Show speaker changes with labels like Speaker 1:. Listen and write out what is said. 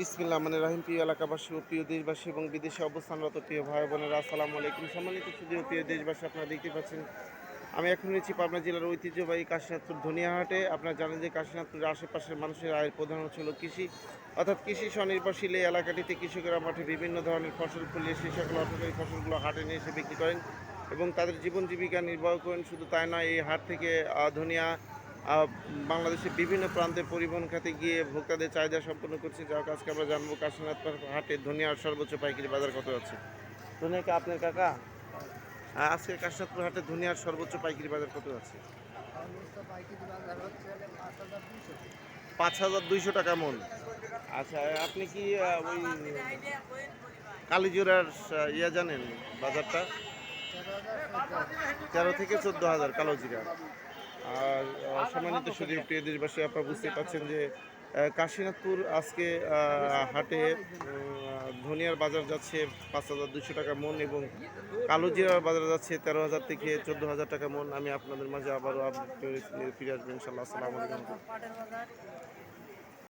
Speaker 1: বিসমিল্লাহ মানে রাহিম। প্রিয় এলাকাবাসী ও প্রিয় দেশবাসী এবং বিদেশে অবস্থানরত প্রিয় ভাই বোনেরা, আসসালামু আলাইকুম। সম্মানিত সুদী ও প্রিয় দেশবাসী, আপনারা দেখতে পাচ্ছেন, আমি এখন রয়েছি পাবনা জেলার ঐতিহ্যবাহী কাশীনাথপুর ধনিয়াহাটে। আপনারা জানেন যে কাশীনাথপুরের আশেপাশের মানুষের আয়ের প্রধান হচ্ছিল কৃষি। অর্থাৎ কৃষি স্বনির্ভরশীল এই এলাকাটিতে কৃষকেরা মাঠে বিভিন্ন ধরনের ফসল ফলিয়ে সেই সকল অর্থকরী ফসলগুলো হাটে নিয়ে এসে বিক্রি করেন এবং তাদের জীবন জীবিকা নির্বাহ করেন। শুধু তাই নয়, এই হাট থেকে ধনিয়া বাংলাদেশের বিভিন্ন প্রান্তে পরিবহন খাতে গিয়ে ভোক্তাদের চাহিদা সম্পন্ন করছে। যার আজকে আমরা জানব কাশীনাথ হাটে ধনিয়ার সর্বোচ্চ পাইকারি বাজার কত আছে। ধনিয়া কি আপনার কাকা? আজকে কাশীনাথপুর হাটে ধনিয়ার সর্বোচ্চ পাইকারি বাজার কত আছে? পাঁচ হাজার দুইশো। টাকা মন। আচ্ছা আপনি কি ওই কালীজোড়ার ইয়া জানেন বাজারটা? তেরো থেকে চোদ্দ হাজার কালো জিরা আর সম্মানিত শুধু প্রিয় দেশবাসী, আপনারা বুঝতে পারছেন যে কাশীনাথপুর আজকে হাটে ধনিয়ার বাজার যাচ্ছে পাঁচ হাজার দুশো টাকা মন এবং কালো জিরার বাজার যাচ্ছে তেরো হাজার থেকে চোদ্দ হাজার টাকা মন। আমি আপনাদের মাঝে আবারও আপডেট ফিরে আসব ইনশাল্লাহ আসসালামু আলাইকুম।